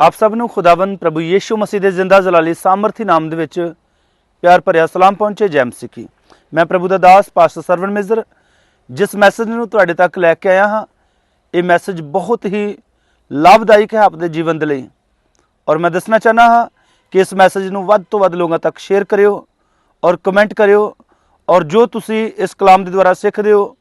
ਆਪ ਸਭ ਨੂੰ ਖੁਦਾਵੰਦ ਪ੍ਰਭੂ ਯੀਸ਼ੂ ਮਸੀਹ ਦੇ ਜ਼ਿੰਦਾ ਜਲਾਲੀ ਸਾਮਰਥੀ ਨਾਮ ਦੇ ਵਿੱਚ ਪਿਆਰ ਭਰਿਆ ਸਲਾਮ ਪਹੁੰਚੇ ਜੈਮ ਸਿੱਖੀ ਮੈਂ ਪ੍ਰਭੂ ਦਾ ਦਾਸ, ਪਾਸਟਰ ਸਰਵਨ ਮਿਜ਼ਰ ਜਿਸ ਮੈਸੇਜ ਨੂੰ ਤੁਹਾਡੇ ਤੱਕ ਲੈ ਕੇ ਆਇਆ ਹਾਂ, ਇਹ ਮੈਸੇਜ ਬਹੁਤ ਹੀ ਲਾਭਦਾਇਕ ਹੈ ਆਪਦੇ ਜੀਵਨ ਦੇ ਲਈ। ਔਰ ਮੈਂ ਦੱਸਣਾ ਚਾਹਨਾ ਹਾਂ ਕਿ ਇਸ ਮੈਸੇਜ ਨੂੰ ਵੱਧ ਤੋਂ ਵੱਧ ਲੋਕਾਂ ਤੱਕ ਸ਼ੇਅਰ ਕਰਿਓ ਔਰ ਕਮੈਂਟ ਕਰਿਓ ਔਰ ਜੋ ਤੁਸੀਂ ਇਸ ਕਲਾਮ ਦੇ ਦੁਆਰਾ ਸਿੱਖਦੇ ਹੋ,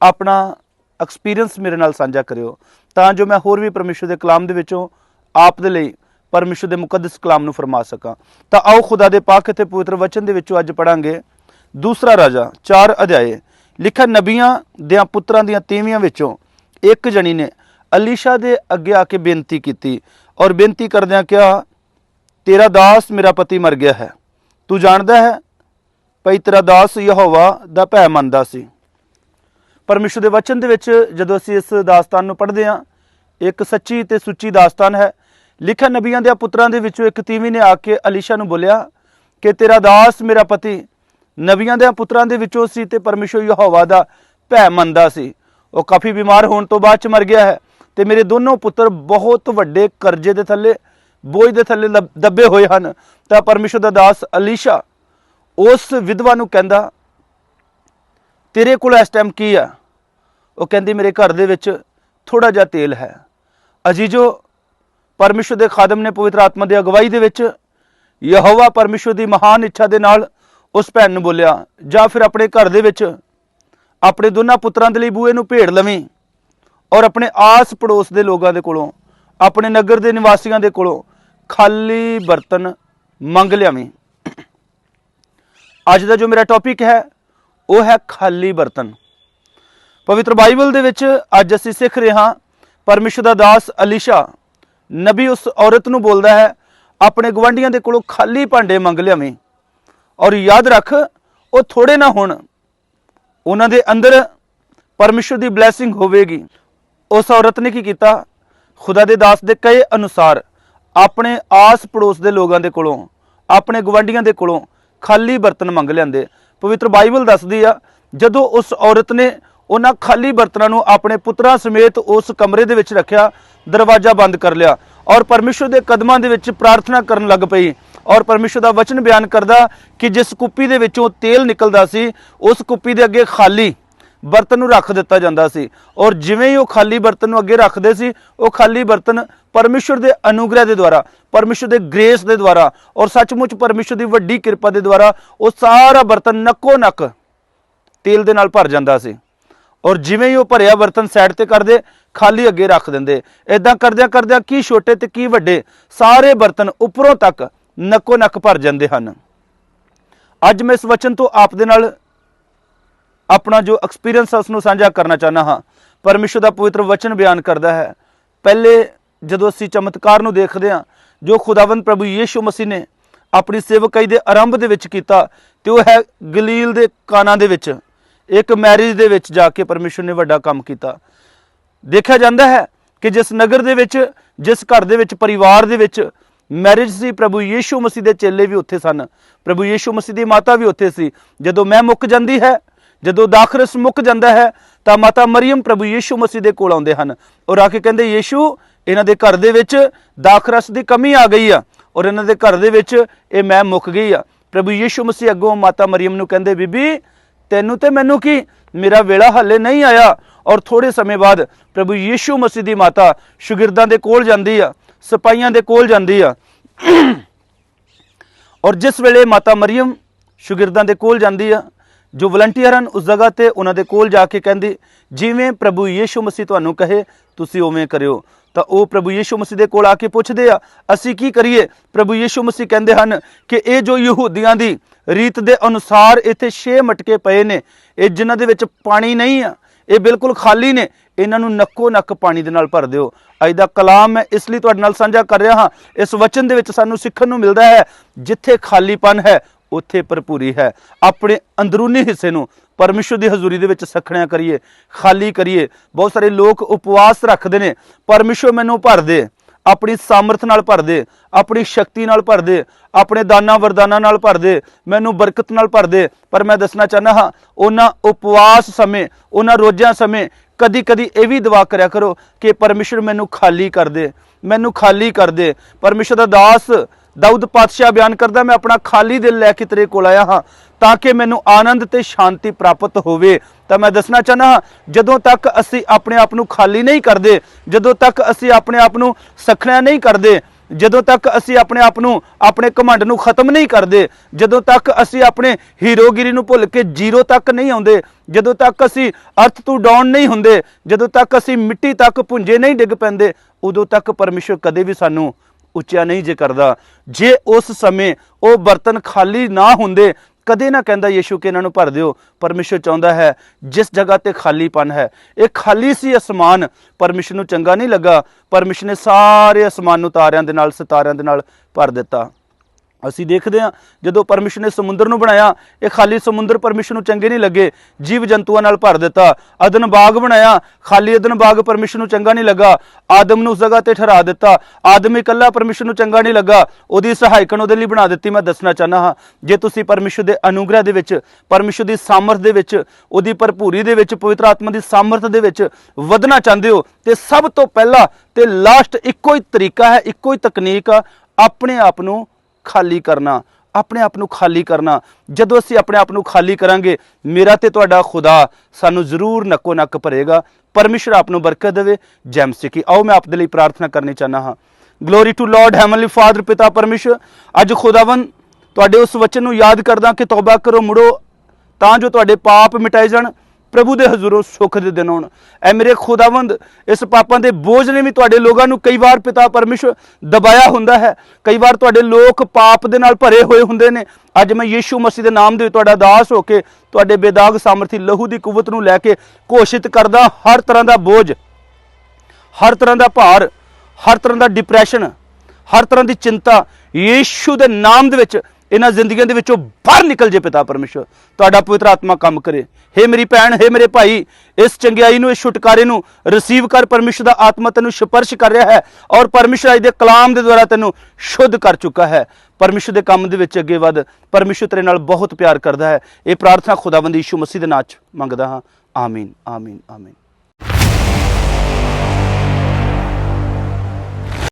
ਆਪਣਾ ਐਕਸਪੀਰੀਅੰਸ ਮੇਰੇ ਨਾਲ ਸਾਂਝਾ ਕਰਿਓ। ਤਾਂ ਜੋ ਮੈਂ ਹੋਰ ਵੀ ਪਰਮੇਸ਼ਰ ਦੇ ਕਲਾਮ ਦੇ ਵਿੱਚੋਂ ਆਪ ਦੇ ਲਈ ਪਰਮੇਸ਼ਰ ਦੇ ਮੁਕੱਦਸ ਕਲਾਮ ਨੂੰ ਫਰਮਾ ਸਕਾਂ। ਤਾਂ ਆਓ ਖੁਦਾ ਦੇ ਪਾਕ ਅਤੇ ਪਵਿੱਤਰ ਵਚਨ ਦੇ ਵਿੱਚੋਂ ਅੱਜ ਪੜਾਂਗੇ ਦੂਸਰਾ ਰਾਜਾ 4 ਅਧਿਆਏ, ਲਿਖਿਆ ਨਬੀਆਂ ਦੇ ਪੁੱਤਰਾਂ ਦੀਆਂ ਤੀਵੀਆਂ ਵਿੱਚੋਂ ਇੱਕ ਜਣੀ ਨੇ ਅਲੀਸ਼ਾ ਦੇ ਅੱਗੇ ਆ ਕੇ ਬੇਨਤੀ ਕੀਤੀ ਔਰ ਬੇਨਤੀ ਕਰਦਿਆਂ ਕਿਹਾ, ਤੇਰਾ ਦਾਸ ਮੇਰਾ ਪਤੀ ਮਰ ਗਿਆ ਹੈ। ਤੂੰ ਜਾਣਦਾ ਹੈ ਭਈ ਤੇਰਾ ਦਾਸ ਯਹੋਵਾ ਦਾ ਭੈ ਮੰਨਦਾ ਸੀ। ਪਰਮੇਸ਼ਰ ਦੇ ਵਚਨ ਦੇ ਵਿੱਚ ਜਦੋਂ ਅਸੀਂ ਇਸ ਦਾਸਤਾਨ ਨੂੰ ਪੜ੍ਹਦੇ ਹਾਂ ਇੱਕ ਸੱਚੀ ਤੇ ਸੁੱਚੀ ਦਾਸਤਾਨ ਹੈ। ਲਿਖਿਆ ਨਬੀਆਂ ਦੇ ਪੁੱਤਰਾਂ ਦੇ ਵਿੱਚੋਂ ਇੱਕ ਤੀਵੀਂ ਨੇ ਆ ਕੇ ਅਲੀਸ਼ਾ ਨੂੰ ਬੋਲਿਆ ਕਿ ਤੇਰਾ ਦਾਸ ਮੇਰਾ ਪਤੀ। ਨਬੀਆਂ ਦੇ ਪੁੱਤਰਾਂ ਦੇ ਵਿੱਚੋਂ ਸੀ ਤੇ ਪਰਮੇਸ਼ਰ ਯਹੋਵਾ ਦਾ ਭੈ ਮੰਨਦਾ ਸੀ। ਉਹ ਕਾਫੀ ਬਿਮਾਰ ਹੋਣ ਤੋਂ ਬਾਅਦ ਚ ਮਰ ਗਿਆ ਹੈ ਤੇ ਮੇਰੇ ਦੋਨੋਂ ਪੁੱਤਰ ਬਹੁਤ ਵੱਡੇ ਕਰਜ਼ੇ ਦੇ ਥੱਲੇ, ਬੋਝ ਦੇ ਥੱਲੇ ਲੱਭ- ਦੱਬੇ ਹੋਏ ਹਨ। ਤਾਂ ਪਰਮੇਸ਼ਰ ਦਾ ਦਾਸ ਅਲੀਸ਼ਾ ਉਸ ਵਿਧਵਾ ਨੂੰ ਕਹਿੰਦਾ, ਤੇਰੇ ਕੋਲ ਇਸ ਟਾਈਮ ਕੀ ਆ? ਉਹ ਕਹਿੰਦੀ, ਮੇਰੇ ਘਰ ਦੇ ਵਿੱਚ ਥੋੜਾ ਜਿਹਾ ਤੇਲ ਹੈ। ਅਜੀਜੋ, ਪਰਮੇਸ਼ਰ ਦੇ ਖਾਦਮ ਨੇ ਪਵਿੱਤਰ ਆਤਮਾ ਦੀ ਅਗਵਾਈ ਦੇ ਵਿੱਚ ਯਹੋਵਾ ਪਰਮੇਸ਼ਰ ਦੀ ਮਹਾਨ ਇੱਛਾ ਦੇ ਨਾਲ ਉਸ ਭੈਣ ਨੂੰ ਬੋਲਿਆ, ਜਾਂ ਫਿਰ ਆਪਣੇ ਘਰ ਦੇ ਵਿੱਚ ਆਪਣੇ ਦੋਨਾਂ ਪੁੱਤਰਾਂ ਦੇ ਲਈ ਬੂਏ ਨੂੰ ਭੇੜ ਲਵੀਂ ਔਰ ਆਪਣੇ ਆਸ ਪੜੋਸ ਦੇ ਲੋਕਾਂ ਦੇ ਕੋਲੋਂ, ਆਪਣੇ ਨਗਰ ਦੇ ਨਿਵਾਸੀਆਂ ਦੇ ਕੋਲੋਂ ਖਾਲੀ ਬਰਤਨ ਮੰਗ ਲਿਆਵੇਂ। ਅੱਜ ਦਾ ਜੋ ਮੇਰਾ ਟੌਪਿਕ ਹੈ, ਉਹ ਹੈ ਖਾਲੀ ਬਰਤਨ। ਪਵਿੱਤਰ ਬਾਈਬਲ ਦੇ ਵਿੱਚ ਅੱਜ ਅਸੀਂ ਸਿੱਖ ਰਹੇ ਹਾਂ ਪਰਮੇਸ਼ਰ ਦਾ ਦਾਸ ਅਲੀਸ਼ਾ ਨਬੀ ਉਸ ਔਰਤ ਨੂੰ ਬੋਲਦਾ ਹੈ, ਆਪਣੇ ਗਵਾਂਢੀਆਂ ਦੇ ਕੋਲੋਂ ਖਾਲੀ ਭਾਂਡੇ ਮੰਗ ਲਿਆਵੇਂ ਔਰ ਯਾਦ ਰੱਖ, ਉਹ ਥੋੜੇ ਨਾ ਹੋਣ, ਉਹਨਾਂ ਦੇ ਅੰਦਰ ਪਰਮੇਸ਼ਰ ਦੀ ਬਲੇਸਿੰਗ ਹੋਵੇਗੀ। ਉਸ ਔਰਤ ਨੇ ਕੀ ਕੀਤਾ? ਖੁਦਾ ਦੇ ਦਾਸ ਦੇ ਕਹੇ ਅਨੁਸਾਰ ਆਪਣੇ ਆਸ ਪੜੋਸ ਦੇ ਲੋਕਾਂ ਦੇ ਕੋਲੋਂ, ਆਪਣੇ ਗਵਾਂਢੀਆਂ ਦੇ ਕੋਲੋਂ ਖਾਲੀ ਬਰਤਨ ਮੰਗ ਲਿਆਂਦੇ। ਪਵਿੱਤਰ ਬਾਈਬਲ ਦੱਸਦੀ ਆ, ਜਦੋਂ ਉਸ ਔਰਤ ਨੇ ਉਹਨਾਂ ਖਾਲੀ ਬਰਤਨਾਂ ਨੂੰ ਆਪਣੇ ਪੁੱਤਰਾਂ ਸਮੇਤ ਉਸ ਕਮਰੇ ਦੇ ਵਿੱਚ ਰੱਖਿਆ, ਦਰਵਾਜ਼ਾ ਬੰਦ ਕਰ ਲਿਆ ਔਰ ਪਰਮੇਸ਼ਰ ਦੇ ਕਦਮਾਂ ਦੇ ਵਿੱਚ ਪ੍ਰਾਰਥਨਾ ਕਰਨ ਲੱਗ ਪਈ ਔਰ ਪਰਮੇਸ਼ਰ ਦਾ ਵਚਨ ਬਿਆਨ ਕਰਦਾ ਕਿ ਜਿਸ ਕੁੱਪੀ ਦੇ ਵਿੱਚੋਂ ਤੇਲ ਨਿਕਲਦਾ ਸੀ, ਉਸ ਕੁੱਪੀ ਦੇ ਅੱਗੇ ਖਾਲੀ ਬਰਤਨ ਨੂੰ ਰੱਖ ਦਿੱਤਾ ਜਾਂਦਾ ਸੀ ਔਰ ਜਿਵੇਂ ਹੀ ਉਹ ਖਾਲੀ ਬਰਤਨ ਨੂੰ ਅੱਗੇ ਰੱਖਦੇ ਸੀ, ਉਹ ਖਾਲੀ ਬਰਤਨ ਪਰਮੇਸ਼ਰ ਦੇ ਅਨੁਗ੍ਰਹਿ ਦੇ ਦੁਆਰਾ, ਪਰਮੇਸ਼ਰ ਦੇ ਗ੍ਰੇਸ ਦੇ ਦੁਆਰਾ ਔਰ ਸੱਚਮੁੱਚ ਪਰਮੇਸ਼ਰ ਦੀ ਵੱਡੀ ਕਿਰਪਾ ਦੇ ਦੁਆਰਾ ਉਹ ਸਾਰਾ ਬਰਤਨ ਨੱਕੋ ਨੱਕ ਤੇਲ ਦੇ ਨਾਲ ਭਰ ਜਾਂਦਾ ਸੀ। ਔਰ ਜਿਵੇਂ ਹੀ ਉਹ ਭਰਿਆ ਬਰਤਨ ਸਾਈਡ ਤੇ ਕਰਦੇ, ਖਾਲੀ ਅੱਗੇ ਰੱਖ ਦਿੰਦੇ। ਇਦਾਂ ਕਰਦਿਆਂ ਕਰਦਿਆਂ ਕੀ ਛੋਟੇ ਤੇ ਕੀ ਵੱਡੇ, ਸਾਰੇ ਬਰਤਨ ਉੱਪਰੋਂ ਤੱਕ ਨੱਕੋ ਨੱਕ ਭਰ ਜਾਂਦੇ ਹਨ। ਅੱਜ ਮੈਂ ਇਸ ਵਚਨ ਤੋਂ ਆਪ ਦੇ ਨਾਲ ਆਪਣਾ ਜੋ ਐਕਸਪੀਰੀਅੰਸ ਹੈ ਉਸ ਨੂੰ ਸਾਂਝਾ ਕਰਨਾ ਚਾਹਨਾ ਹਾਂ। ਪਰਮੇਸ਼ਰ ਦਾ ਪਵਿੱਤਰ ਵਚਨ ਬਿਆਨ ਕਰਦਾ ਹੈ, ਪਹਿਲੇ ਜਦੋਂ ਅਸੀਂ ਚਮਤਕਾਰ ਨੂੰ ਦੇਖਦੇ ਹਾਂ, ਜੋ ਖੁਦਾਵੰਦ ਪ੍ਰਭੂ ਯੀਸ਼ੂ ਮਸੀਹ ਨੇ ਆਪਣੀ ਸੇਵਕਾਈ ਦੇ ਆਰੰਭ ਦੇ ਵਿੱਚ ਕੀਤਾ, ਤੇ ਉਹ ਹੈ ਗਲੀਲ ਦੇ ਕਾਨਾ ਦੇ ਵਿੱਚ। ਇੱਕ ਮੈਰਿਜ ਦੇ ਵਿੱਚ ਜਾ ਕੇ ਪਰਮੇਸ਼ਰ ਨੇ ਵੱਡਾ ਕੰਮ ਕੀਤਾ। ਦੇਖਿਆ ਜਾਂਦਾ ਹੈ ਕਿ ਜਿਸ ਨਗਰ ਦੇ ਵਿੱਚ, ਜਿਸ ਘਰ ਦੇ ਵਿੱਚ, ਪਰਿਵਾਰ ਦੇ ਵਿੱਚ ਮੈਰਿਜ ਸੀ, ਪ੍ਰਭੂ ਯੀਸ਼ੂ ਮਸੀਹ ਦੇ ਚੇਲੇ ਵੀ ਉੱਥੇ ਸਨ। ਪ੍ਰਭੂ ਯੀਸ਼ੂ ਮਸੀਹ ਦੀ ਮਾਤਾ ਵੀ ਉੱਥੇ ਸੀ। ਜਦੋਂ ਮੈਂ ਮੁੱਕ ਜਾਂਦੀ ਹੈ, ਜਦੋਂ ਦਾਖਰਸ ਮੁੱਕ ਜਾਂਦਾ ਹੈ, ਤਾਂ ਮਾਤਾ ਮਰੀਮ ਪ੍ਰਭੂ ਯੀਸ਼ੂ ਮਸੀਹ ਦੇ ਕੋਲ ਆਉਂਦੇ ਹਨ ਔਰ ਆ ਕੇ ਕਹਿੰਦੇ, ਯੀਸ਼ੂ, ਇਹਨਾਂ ਦੇ ਘਰ ਦੇ ਵਿੱਚ ਦਾਖਰਸ ਦੀ ਕਮੀ ਆ ਗਈ ਆ ਔਰ ਇਹਨਾਂ ਦੇ ਘਰ ਦੇ ਵਿੱਚ ਇਹ ਮੈਂ ਮੁੱਕ ਗਈ ਆ। ਪ੍ਰਭੂ ਯੀਸ਼ੂ ਮਸੀਹ ਅੱਗੋਂ ਮਾਤਾ ਮਰੀਮ ਨੂੰ ਕਹਿੰਦੇ, ਬੀਬੀ ਤੈਨੂੰ ਤੇ ਮੈਨੂੰ ਕੀ? ਮੇਰਾ ਵੇਲਾ ਹੱਲੇ ਨਹੀਂ ਆਇਆ। ਔਰ ਥੋੜੇ ਸਮੇਂ ਬਾਅਦ ਪ੍ਰਭੂ ਯੀਸ਼ੂ ਮਸੀਹ ਦੀ ਮਾਤਾ ਸ਼ੁਗਿਰਦਾਂ ਦੇ ਕੋਲ ਜਾਂਦੀ ਆ, ਸਿਪਾਹੀਆਂ ਦੇ ਕੋਲ ਜਾਂਦੀ ਆ। ਔਰ ਜਿਸ ਵੇਲੇ ਮਾਤਾ ਮਰੀਮ ਸ਼ਾਗਿਰਦਾਂ ਦੇ ਕੋਲ ਜਾਂਦੀ ਆ, ਜੋ ਵਲੰਟੀਅਰ ਹਨ, ਉਸ ਜਗ੍ਹਾ ਤੇ ਉਹਨਾਂ ਦੇ ਕੋਲ ਜਾ ਕੇ ਕਹਿੰਦੀ, ਜਿਵੇਂ ਪ੍ਰਭੂ ਯੀਸ਼ੂ ਮਸੀਹ ਤੁਹਾਨੂੰ ਕਹੇ, ਤੁਸੀਂ ਉਵੇਂ ਕਰਿਓ। ਤਾਂ ਉਹ ਪ੍ਰਭੂ ਯੀਸ਼ੂ ਮਸੀਹ ਦੇ ਕੋਲ ਆ ਕੇ ਪੁੱਛਦੇ ਆ, ਅਸੀਂ ਕੀ ਕਰੀਏ? ਪ੍ਰਭੂ ਯੀਸ਼ੂ ਮਸੀਹ ਕਹਿੰਦੇ ਹਨ ਕਿ ਇਹ ਜੋ ਯਹੂਦੀਆਂ ਦੀ ਰੀਤ ਦੇ ਅਨੁਸਾਰ ਇੱਥੇ 6 ਮਟਕੇ ਪਏ ਨੇ, ਇਹ ਜਿਨ੍ਹਾਂ ਦੇ ਵਿੱਚ ਪਾਣੀ ਨਹੀਂ ਆ, ਇਹ ਬਿਲਕੁਲ ਖਾਲੀ ਨੇ, ਇਹਨਾਂ ਨੂੰ ਨੱਕੋ ਨੱਕ ਪਾਣੀ ਦੇ ਨਾਲ ਭਰ ਦਿਓ। ਅੱਜ ਦਾ ਕਲਾਮ ਮੈਂ ਇਸ ਲਈ ਤੁਹਾਡੇ ਨਾਲ ਸਾਂਝਾ ਕਰ ਰਿਹਾ ਹਾਂ, ਇਸ ਵਚਨ ਦੇ ਵਿੱਚ ਸਾਨੂੰ ਸਿੱਖਣ ਨੂੰ ਮਿਲਦਾ ਹੈ, ਜਿੱਥੇ ਖਾਲੀਪਨ ਹੈ, ਉੱਥੇ ਭਰਪੂਰੀ ਹੈ। ਆਪਣੇ ਅੰਦਰੂਨੀ ਹਿੱਸੇ ਨੂੰ ਪਰਮੇਸ਼ਰ ਦੀ ਹਜ਼ੂਰੀ ਦੇ ਵਿੱਚ ਸਖਣਿਆ ਕਰੀਏ, ਖਾਲੀ ਕਰੀਏ। ਬਹੁਤ ਸਾਰੇ ਲੋਕ ਉਪਵਾਸ ਰੱਖਦੇ ਨੇ। ਪਰਮੇਸ਼ਰ ਮੈਨੂੰ ਭਰ ਦੇ, ਆਪਣੀ ਸਾਮਰਥ ਨਾਲ ਭਰ ਦੇ, ਆਪਣੀ ਸ਼ਕਤੀ ਨਾਲ ਭਰ ਦੇ, ਆਪਣੇ ਦਾਨਾਂ ਵਰਦਾਨਾਂ ਨਾਲ ਭਰ ਦੇ, ਮੈਨੂੰ ਬਰਕਤ ਨਾਲ ਭਰ ਦੇ। ਪਰ ਮੈਂ ਦੱਸਣਾ ਚਾਹਨਾ ਹਾਂ, ਉਹਨਾਂ ਉਪਵਾਸ ਸਮੇਂ, ਉਹਨਾਂ ਰੋਜ਼ਾਂ ਸਮੇਂ ਕਦੀ ਕਦੀ ਇਹ ਵੀ ਦੁਆ ਕਰਿਆ ਕਰੋ ਕਿ ਪਰਮੇਸ਼ਰ ਮੈਨੂੰ ਖਾਲੀ ਕਰ ਦੇ, ਮੈਨੂੰ ਖਾਲੀ ਕਰ ਦੇ। ਪਰਮੇਸ਼ਰ ਦਾ ਦਾਸ ਦਾਊਦ ਪਾਤਸ਼ਾਹ ਬਿਆਨ ਕਰਦਾ, ਮੈਂ ਆਪਣਾ ਖਾਲੀ ਦਿਲ ਲੈ ਕੇ ਤੇਰੇ ਕੋਲ ਆਇਆ ਹਾਂ। ਤਾਂ ਕਿ ਮੈਨੂੰ ਆਨੰਦ ਤੇ ਸ਼ਾਂਤੀ ਪ੍ਰਾਪਤ ਹੋਵੇ। ਤਾਂ ਮੈਂ ਦੱਸਣਾ ਚਾਹਨਾ ਹਾਂ, ਜਦੋਂ ਤੱਕ ਅਸੀਂ ਆਪਣੇ ਆਪ ਨੂੰ ਖਾਲੀ ਨਹੀਂ ਕਰਦੇ, ਜਦੋਂ ਤੱਕ ਅਸੀਂ ਆਪਣੇ ਆਪ ਨੂੰ ਸਖਣਾ ਨਹੀਂ ਕਰਦੇ, ਜਦੋਂ ਤੱਕ ਅਸੀਂ ਆਪਣੇ ਆਪ ਨੂੰ, ਆਪਣੇ ਘਮੰਡ ਨੂੰ ਖਤਮ ਨਹੀਂ ਕਰਦੇ, ਜਦੋਂ ਤੱਕ ਅਸੀਂ ਆਪਣੇ ਹੀਰੋਗਿਰੀ ਨੂੰ ਭੁੱਲ ਕੇ ਜ਼ੀਰੋ ਤੱਕ ਨਹੀਂ ਆਉਂਦੇ, ਜਦੋਂ ਤੱਕ ਅਸੀਂ ਅਰਥ ਤੋਂ ਡਾਊਨ ਨਹੀਂ ਹੁੰਦੇ, ਜਦੋਂ ਤੱਕ ਅਸੀਂ ਮਿੱਟੀ ਤੱਕ ਪੁੰਜੇ ਨਹੀਂ ਡਿੱਗ ਪੈਂਦੇ, ਉਦੋਂ ਤੱਕ ਪਰਮੇਸ਼ਰ ਕਦੇ ਵੀ ਸਾਨੂੰ ਉੱਚਾ ਨਹੀਂ ਜੇ ਕਰਦਾ। ਜੇ ਉਸ ਸਮੇਂ ਉਹ ਬਰਤਨ ਖਾਲੀ ਨਾ ਹੁੰਦੇ ਕਦੇ ਨਾ ਕਹਿੰਦਾ ਯੀਸ਼ੂ ਕਿ ਇਹਨਾਂ ਨੂੰ ਭਰ ਦਿਓ, ਪਰਮੇਸ਼ਰ ਚਾਹੁੰਦਾ ਹੈ, ਜਿਸ ਜਗ੍ਹਾ ਤੇ ਖਾਲੀਪਨ ਹੈ। ਇਹ ਖਾਲੀ ਸੀ ਅਸਮਾਨ, ਪਰਮੇਸ਼ਰ ਨੂੰ ਚੰਗਾ ਨਹੀਂ ਲੱਗਾ, ਪਰਮੇਸ਼ਰ ਨੇ ਸਾਰੇ ਅਸਮਾਨ ਨੂੰ ਤਾਰਿਆਂ ਦੇ ਨਾਲ, ਸਿਤਾਰਿਆਂ ਦੇ ਨਾਲ ਭਰ ਦਿੱਤਾ। ਅਸੀਂ ਦੇਖਦੇ ਹਾਂ ਜਦੋਂ ਪਰਮੇਸ਼ਰ ਨੇ ਸਮੁੰਦਰ ਨੂੰ ਬਣਾਇਆ, ਇਹ ਖਾਲੀ ਸਮੁੰਦਰ ਪਰਮੇਸ਼ਰ ਨੂੰ ਚੰਗੇ ਨਹੀਂ ਲੱਗੇ, ਜੀਵ ਜੰਤੂਆਂ ਨਾਲ ਭਰ ਦਿੱਤਾ। ਅਦਨ ਬਾਗ ਬਣਾਇਆ, ਖਾਲੀ ਅਦਨ ਬਾਗ ਪਰਮੇਸ਼ਰ ਨੂੰ ਚੰਗਾ ਨਹੀਂ ਲੱਗਾ। ਆਦਮ ਨੂੰ ਉਸ ਜਗ੍ਹਾ ਤੇ ਠਹਿਰਾ ਦਿੱਤਾ। ਆਦਮ ਇਕੱਲਾ ਪਰਮੇਸ਼ਰ ਨੂੰ ਚੰਗਾ ਨਹੀਂ ਲੱਗਾ। ਉਹਦੀ ਸਹਾਇਕਣ ਉਹਦੇ ਲਈ ਬਣਾ ਦਿੱਤੀ। ਮੈਂ ਦੱਸਣਾ ਚਾਹਨਾ ਹਾਂ, ਜੇ ਤੁਸੀਂ ਪਰਮੇਸ਼ਰ ਦੇ ਅਨੁਗ੍ਰਹਿ ਦੇ ਵਿੱਚ, ਪਰਮੇਸ਼ਰ ਦੀ ਸਾਮਰਥ ਦੇ ਵਿੱਚ, ਉਹਦੀ ਭਰਪੂਰੀ ਦੇ ਵਿੱਚ, ਪਵਿੱਤਰ ਆਤਮਾ ਦੀ ਸਾਮਰਥ ਦੇ ਵਿੱਚ ਵਧਣਾ ਚਾਹੁੰਦੇ ਹੋ, ਤੇ ਸਭ ਤੋਂ ਪਹਿਲਾਂ ਤੇ ਲਾਸਟ ਇੱਕੋ ਹੀ ਤਰੀਕਾ ਹੈ, ਇੱਕੋ ਹੀ ਤਕਨੀਕ ਆ, ਆਪਣੇ ਆਪ ਨੂੰ ਖਾਲੀ ਕਰਨਾ, ਆਪਣੇ ਆਪ ਨੂੰ ਖਾਲੀ ਕਰਨਾ। ਜਦੋਂ ਅਸੀਂ ਆਪਣੇ ਆਪ ਨੂੰ ਖਾਲੀ ਕਰਾਂਗੇ, ਮੇਰਾ ਤੇ ਤੁਹਾਡਾ ਖੁਦਾ ਸਾਨੂੰ ਜ਼ਰੂਰ ਨੱਕੋ ਨੱਕ ਭਰੇਗਾ। ਪਰਮੇਸ਼ਰ ਆਪ ਨੂੰ ਬਰਕਤ ਦੇਵੇ। ਜੈਮ ਸਿੱਖੀ ਆਓ ਮੈਂ ਆਪ ਦੇ ਲਈ ਪ੍ਰਾਰਥਨਾ ਕਰਨੀ ਚਾਹਨਾ ਹਾਂ। Glory to lord heavenly father ਪਿਤਾ ਪਰਮੇਸ਼ਰ, ਅੱਜ ਖੁਦਾਵੰ ਤੁਹਾਡੇ ਉਸ ਵਚਨ ਨੂੰ ਯਾਦ ਕਰਦਾ ਕਿ ਤੌਬਾ ਕਰੋ, ਮੁੜੋ, ਤਾਂ ਜੋ ਤੁਹਾਡੇ ਪਾਪ ਮਿਟਾਏ ਜਾਣ। ਪ੍ਰਭੂ ਦੇ ਹਜ਼ੂਰੋਂ ਸੁੱਖ ਦੇ ਦਿਨ ਹੋਣ ਐ ਮੇਰੇ ਖੁਦਾਵੰਦ, ਇਸ ਪਾਪਾਂ ਦੇ ਬੋਝ ਨੇ ਵੀ ਤੁਹਾਡੇ ਲੋਕਾਂ ਨੂੰ ਕਈ ਵਾਰ ਪਿਤਾ ਪਰਮੇਸ਼ਰ ਦਬਾਇਆ ਹੁੰਦਾ ਹੈ। ਕਈ ਵਾਰ ਤੁਹਾਡੇ ਲੋਕ ਪਾਪ ਦੇ ਨਾਲ ਭਰੇ ਹੋਏ ਹੁੰਦੇ ਨੇ। ਅੱਜ ਮੈਂ ਯੀਸ਼ੂ ਮਸੀਹ ਦੇ ਨਾਮ ਦੇ ਤੁਹਾਡਾ ਦਾਸ ਹੋ ਕੇ ਤੁਹਾਡੇ ਬੇਦਾਗ ਸਾਮਰਥੀ ਲਹੂ ਦੀ ਕੁਵਤ ਨੂੰ ਲੈ ਕੇ ਘੋਸ਼ਿਤ ਕਰਦਾ ਹਰ ਤਰ੍ਹਾਂ ਦਾ ਬੋਝ, ਹਰ ਤਰ੍ਹਾਂ ਦਾ ਭਾਰ, ਹਰ ਤਰ੍ਹਾਂ ਦਾ ਡਿਪਰੈਸ਼ਨ ਹਰ ਤਰ੍ਹਾਂ ਦੀ ਚਿੰਤਾ ਯੀਸ਼ੂ ਦੇ ਨਾਮ ਦੇ ਵਿੱਚ ਇਹਨਾਂ ਜ਼ਿੰਦਗੀਆਂ ਦੇ ਵਿੱਚੋਂ ਬਾਹਰ ਨਿਕਲ ਜੇ ਪਿਤਾ ਪਰਮੇਸ਼ਰ ਤੁਹਾਡਾ ਪਵਿੱਤਰ ਆਤਮਾ ਕੰਮ ਕਰੇ। ਹੇ ਮੇਰੀ ਭੈਣ, ਹੇ ਮੇਰੇ ਭਾਈ, ਇਸ ਚੰਗਿਆਈ ਨੂੰ, ਇਸ ਛੁਟਕਾਰੇ ਨੂੰ ਰਿਸੀਵ ਕਰ ਪਰਮੇਸ਼ਰ ਦਾ ਆਤਮਾ ਤੈਨੂੰ ਸਪਰਸ਼ ਕਰ ਰਿਹਾ ਹੈ ਔਰ ਪਰਮੇਸ਼ਰ ਅੱਜ ਦੇ ਕਲਾਮ ਦੇ ਦੁਆਰਾ ਤੈਨੂੰ ਸ਼ੁੱਧ ਕਰ ਚੁੱਕਾ ਹੈ। ਪਰਮੇਸ਼ਰ ਦੇ ਕੰਮ ਦੇ ਵਿੱਚ ਅੱਗੇ ਵਧ। ਪਰਮੇਸ਼ਰ ਤੇਰੇ ਨਾਲ ਬਹੁਤ ਪਿਆਰ ਕਰਦਾ ਹੈ। ਇਹ ਪ੍ਰਾਰਥਨਾ ਖੁਦਾਵੰਦ ਯੀਸ਼ੂ ਮਸੀਹ ਦੇ ਨਾਮ 'ਚ ਮੰਗਦਾ ਹਾਂ। ਆਮੀਨ ਆਮੀਨ ਆਮੀਨ।